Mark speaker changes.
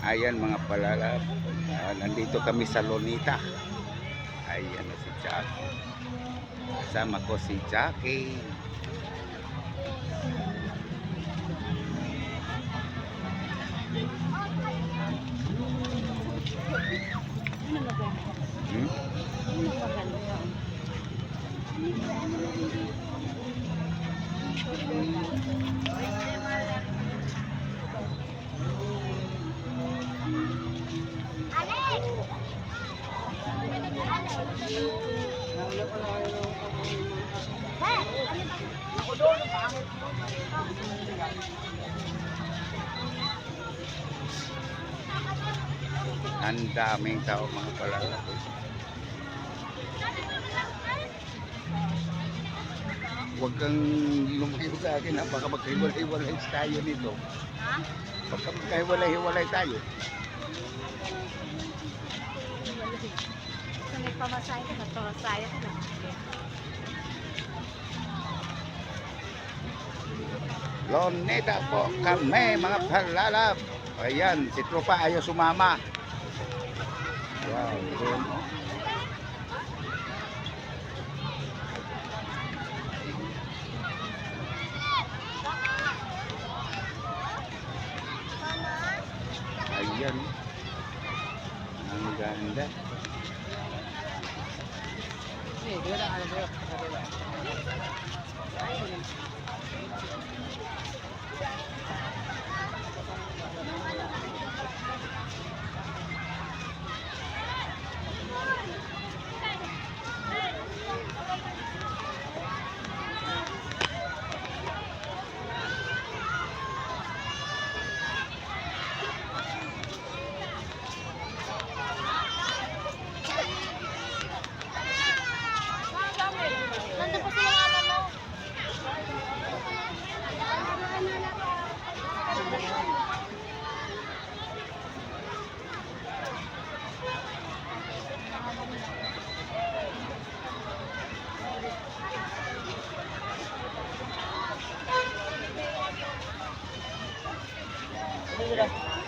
Speaker 1: Ayan mga palalab. Ah, nandito kami sa Lonita. Ayan na si Jackie. Kasama ko si Jackie.
Speaker 2: Maganda?
Speaker 1: Hmm? Ang daming tao mga palalab. Huwag kang lumayo sa akin ha. Baka maghiwalay-hiwalay tayo nito.
Speaker 2: Ha?
Speaker 1: Baka maghiwalay-hiwalay tayo.
Speaker 2: Sa may pamasahe ka, nagpamasahe ka na.
Speaker 1: Loneta po kami mga palalab. Ayan, si Tropa ayaw sumama. Wow, yun. oh. Ayan. Ang ganda.
Speaker 2: 别的，还有没
Speaker 3: 有？还没有？Gracias.